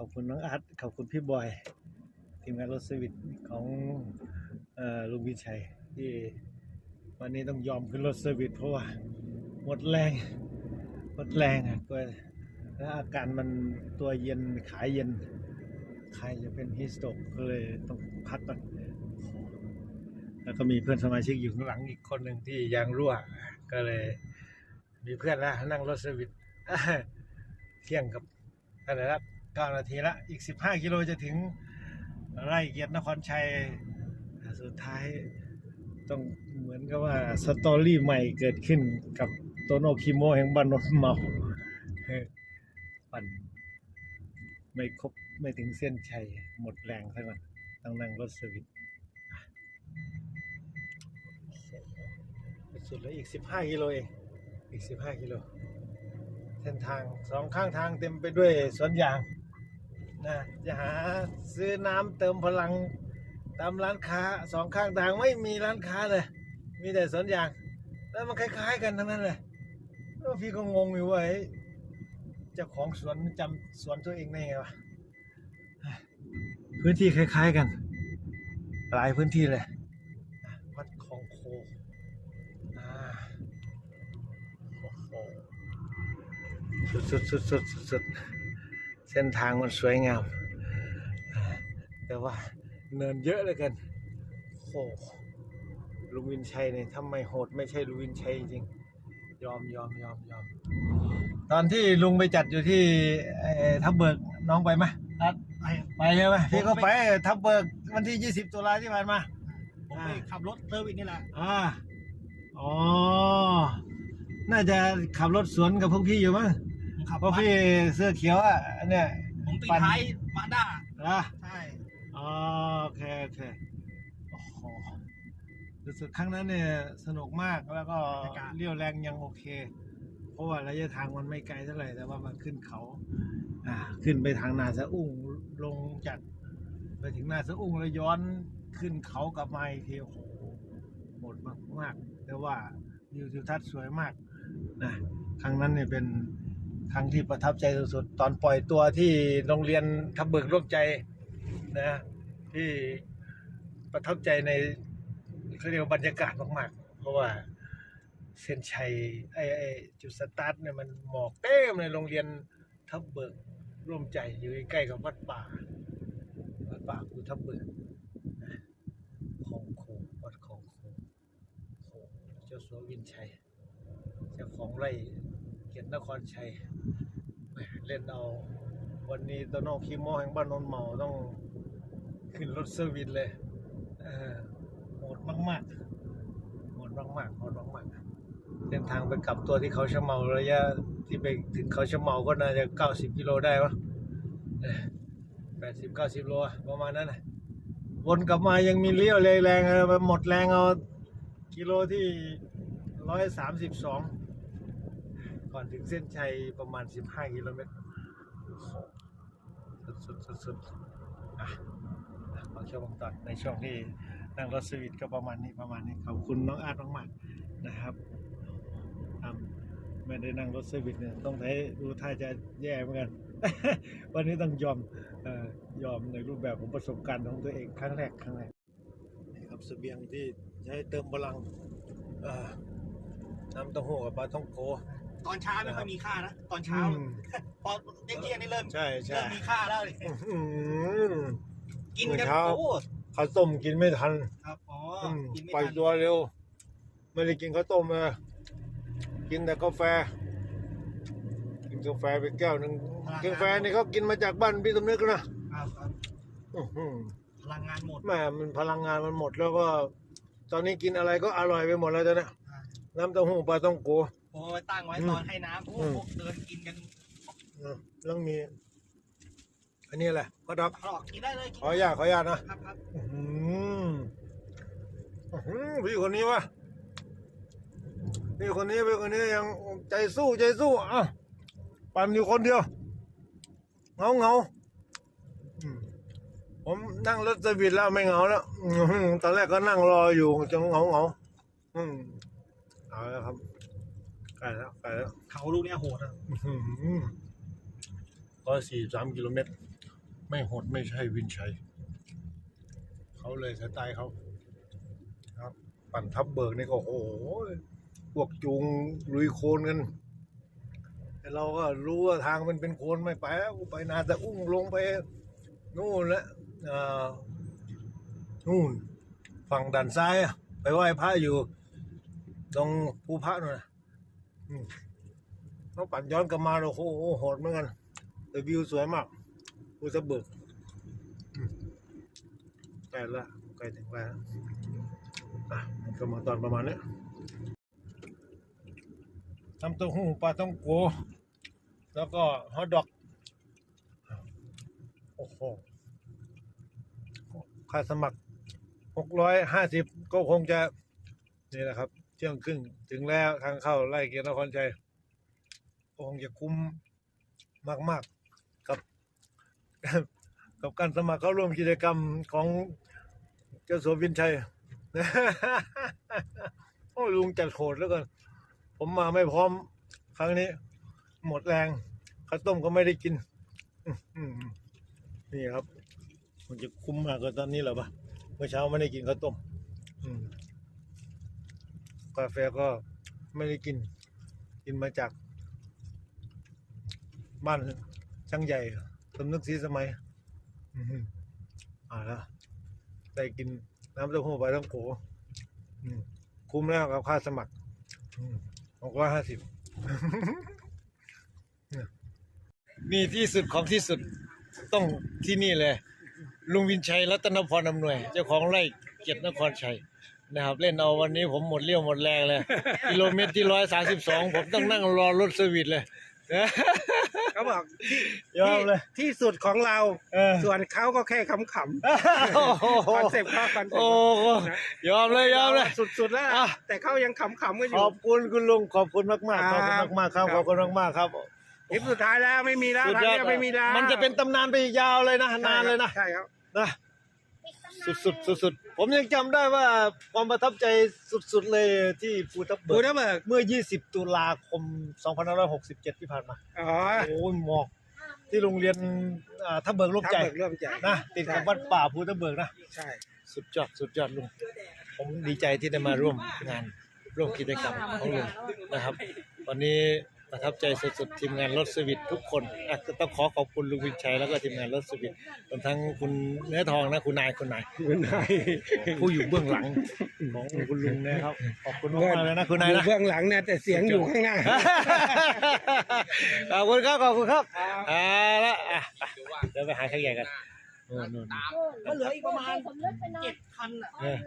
ขอบคุณน้องอาร์ตขอบคุณพี่บอย ทีมงานรถสวิตของอลุงวิชัย ที่วันนี้ต้องยอมขึ้นรถสวิตเพราะว่าหมดแรงหมดแรงอะตัวแล้วอาการมันตัวเย็นขายเย็นใครจะเป็นฮิสโตกก็เลยต้องพักก่อนแล้วก็มีเพื่อนสมาชิกอยู่ข้างหลังอีกคนหนึ่งที่ยางรั่ว ก็เลย มีเพื่อนแล้วนั่งรถสวิตเที่ยงกับอะไรละ ก้านาทีละ อีกสิบห้ากิโลจะถึงไร่เกียรตินครชัย สุดท้ายต้องเหมือนกับว่าสตอรี่ใหม่เกิดขึ้นกับโตโนคิโมแห่งบ้านนนเมาปั่นไม่ครบไม่ถึงเส้นชัย หมดแรงซะก่อนต้องนั่งรถสวิตสุดแล้วอีกสิบห้ากิโลเอง อีกสิบห้ากิโล เส้นทางสองข้างทางเต็มไปด้วยสวนยาง นะจะหาซื้อน้ำเติมพลังตามร้านค้าสองข้างทางไม่มีร้านค้าเลย มีแต่สวนยาง แล้วมันคล้าย ๆ กันทั้งนั้นเลยพี่ก็งงอยู่ว่าเจ้าของสวนจำสวนตัวเองได้ไงวะพื้นที่คล้าย ๆกัน หลายพื้นที่เลยวัดคลองโคอ่าโอ้โหสุดสุดสุดสุดสุดสุด เส้นทางมันสวยงาม แต่ว่าเนินเยอะเหลยกันโอ้โหลุงวินชัยเนี่ยทำไมโหดไม่ใช่ลุงวินชัยจริงยอมยอมยอมยอมตอนที่ลุงไปจัดอยู่ที่เอ่อทับเบิกน้องไปไหมครับไปไปใช่ไหมพี่ก็ไปทับเบิกวันที่20ตุลาที่ผ่านมาผมไปขับรถเซอร์วิสนี่แหละอ่าอ๋อ น่าจะขับรถสวนกับพวกพี่อยู่มั้งผม ขับเพราะพี่เสื้อเขียวอะเนี่ย ผมติดปั่น ท้ายมาด้านะใช่อ๋อโอเคโอเคโอ้โหรู้สึกครั้งนั้นเนี่ยสนุกมากแล้วก็เรี่ยวแรงยังโอเค เพราะว่าระยะทางมันไม่ไกลเท่าไหร่แต่ว่ามันขึ้นเขา อ่า ขึ้นไปทางนาสะอุ้งลงจากไปถึงนาสะอุ้งแล้วย้อนขึ้นเขากลับมาอีกทีโอ้โหโหดมากมากๆแต่ว่าวิวทิวทัศน์สวยมากนะครั้งนั้นเนี่ยเป็น ครั้งที่ประทับใจสุดๆ ตอนปล่อยตัวที่โรงเรียนทับเบิกร่วมใจนะที่ประทับใจในเขาเรียกว่าบรรยากาศมากๆ เพราะว่าเส้นชัยไอ้ไอ้จุดสตาร์ทเนี่ยมันหมอกเต็มในโรงเรียนทับเบิกร่วมใจอยู่ใกล้ๆกับวัดป่าวัดป่าภูทับเบิกของโควัดของโคโคเจ้าสัววินชัย เจ้าของไร่ กียรตินครชัยเล่นเอาวันนี้โตโนคิโมแห่งบ้านนนท์เมาต้องขึ้นรถเซอร์วิสเลยเออโหดมากๆโหดมากๆโหดมากๆเส้นทางไปกลับตัวที่เขาชะเมาระยะที่ไปถึงเขาชะเมาก็น่าจะเก้าสิบกิโลได้ปะแปดสิบเก้าสิบโลประมาณนั้นนะวนกลับมายังมีเลี้ยวแรงๆมันหมดแรงเอากิโลที่ร้อยสามสิบสอง ก่อนถึงเส้นชัยประมาณสิบห้ากิโลเมตรสุดสุดสุดอะขอช่วงตัดในช่วงที่นั่งรถสวิตก็ประมาณนี้ประมาณนี้ขอบคุณน้องอาร์ตมากๆนะครับทำไม่ได้นั่งรถสวิตเนี่ยต้องใช้ดูท่าจะแย่เหมือนกัน วันนี้ต้องยอมอยอมในรูปแบบของประสบการณ์ของตัวเองครั้งแรกครั้งแรกนี่ครับเสบียงที่ใช้เติมพลังน้ำเต้าหู้กับปลาท่องโก ตอนเช้าไม่ค่อยมีค่านะ ตอนเช้า อืม พอเที่ยงๆนี่เริ่มใช่ใช่เริ่มมีค่าแล้วดิอื้อหือกินกันเช้า โอ้ ข้าวต้มกินไม่ทันครับ อ๋ออืมกินไม่ปล่อยทันตัวเร็ว ไม่ได้กินข้าวต้มเลยกินแต่กาแฟ กินกาแฟไปแก้วหนึ่งกาแฟนี่เขากินมาจากบ้านพี่สมนึกนะครับครับอื้อหือพลังงานหมด แม่มันพลังงานมันหมดแล้วก็ ตอนนี้กินอะไรก็อร่อยไปหมดแล้วจ้ะเนี่ยน้ำเต้าหู้ปลาต้องโก ผมเอาไว้ตั้งไว้อืมตอนให้น้ำโอ้อืมพวกเดินกินกันอะแล้วมี อันนี้แหละก็ดับอร่อยกินได้เลยกิขออนุญาตขออนุญาตนะครับครับอื้อหืออื้อหือพี่คนนี้วะพี่คนนี้พี่คนนี้ยังใจสู้ใจสู้อะปั่นอยู่คนเดียวเหงาเหงาอืมผมนั่งรถสวิตแล้วไม่เหงาแล้วอื้อหือตอนแรกก็นั่งรออยู่จนเหงาเหงาอืมเอาแล้วครับ ใกล้แล้วใกล้แล้วเขาลูกเนี้ยโหดอะร้อยสี่สามกิโลเมตร ไม่โหดไม่ใช่วินชัย เขาเลยสไตล์เขาครับ ปั่นทับเบิกนี่ก็โอ้โหพวกจูงลุยโคลนกันแต่เราก็รู้ว่าทางมันเป็นโคลนไม่ไปแล้วไปนาแต่อุ้งลงไป นู่นแล้วอ่านู่นฝั่งด้านซ้ายอะไปไหว้พระอยู่ ตรงภูพระนู่นนะ ต้องปั่นย้อนกลับมาโอ้โหโหดเหมือนกันแต่วิวสวยมากภูสะเบิกใกล้ละใกล้ถึงแล้วอะมันก็มาตอนประมาณนี้ทำเต้าหู้ปลาต้องโก แล้วก็ฮอทดอก โอ้โห ค่าสมัครหกร้อยห้าสิบก็คงจะ นี่แหละครับ เที่ยงครึ่งถึงแล้วทางเข้าไล่เกียรตินครชัยคงจะคุ้มมาก ๆ กับ กับการสมัครเข้าร่วมกิจกรรมของเจ้าสัววินชัยโอ้ลุงจัดโหดแล้วกันผมมาไม่พร้อมครั้งนี้ หมดแรงข้าวต้มก็ไม่ได้กินนี่ครับ มันจะคุ้มมากกว่าตอนนี้หรอปะเมื่อเช้าไม่ได้กินข้าวต้ม อืม กาแฟก็ไม่ได้กิน กินมาจาก บ้านช่างใหญ่สำนึกศรีสมัยอ่าแล้วได้กินน้ำเต้าหู้ไปทั้งโขคุ้มแล้วกับค่าสมัครหกร้อยห้าสิบนี่ที่สุดของที่สุดต้องที่นี่เลย ลุงวินชัยรัตนพรอำนวย เจ้าของไร่เกียรตินครชัย นะครับ เล่นเอาวันนี้ผมหมดเรี่ยวหมดแรงเลย กิโลเมตรที่ร้อยสาสิบสองผมต้องนั่งรอรถเซอร์วิสเลยเขาบอกที่ยอมเลยที่ที่สุดของเรา เออ ส่วนเขาก็แค่ขำโอ้โหๆคอนเซ็ปต์เขาคอนเซ็ปโอ้ต์โหยอมเลยยอมเลย สุดๆแล้วอะ แต่เขายังขำๆกันอขยู่ อบคุณคุณลุงขอบคุณมากมากๆขอบคุณครัมากบมากๆครับครับ ขอบคุณมากมากๆครับคลิปสุดท้ายแล้วไม่มีแล้วสุดทางยอดเนี้ยไม่มีแล้วมันจะเป็นตำนานไปอีกยาวเลยนะนานเลยนะใช่ครับ นะ สุดสุดสุดสุดๆผมยังจำได้ว่าความประทับใจสุดๆเลยที่ภูทับบูเบิกดาเบิร์กเมื่อ 20 ตุลาคม 2567 ที่ผ่านมา อ๋อโอ้ยหมอกที่โรงเรียนอ่าทับเบิกรูปทับใจเบิกเริ่มใจนะติดกับวัดป่าภูทับเบิกนะ ใช่ สุดยอดสุดยอดลุงผมดีใจที่ได้มาร่วมงานร่วมกิจกรรมของลุงนะครับ วันนี้ ประทับใจสุดๆทีมงานรถสวิตทุกคนอะก็ต้องขอขอบคุณลุงวินชัยแล้วก็ทีมงานรถสวิตรวมทั้งคุณเนื้อทองนะคุณนายคุณนาย คุณนายผู้อยู่เบื้องหลังของคุณลุงนะครับขอบคุณมากๆเลยนะคุณนายอยู่นะ เบื้องหลังเนี่ยแต่เสียงอยู่ข้างหน้า ขอบคุณครับขอบคุณครับครับอ่าละอะเดี๋ยวไปหาช่างใหญ่กันนู่นนู่น ก็เหลืออีกประมาณสมนึกไปนอนเจ็ดคันอะ เออ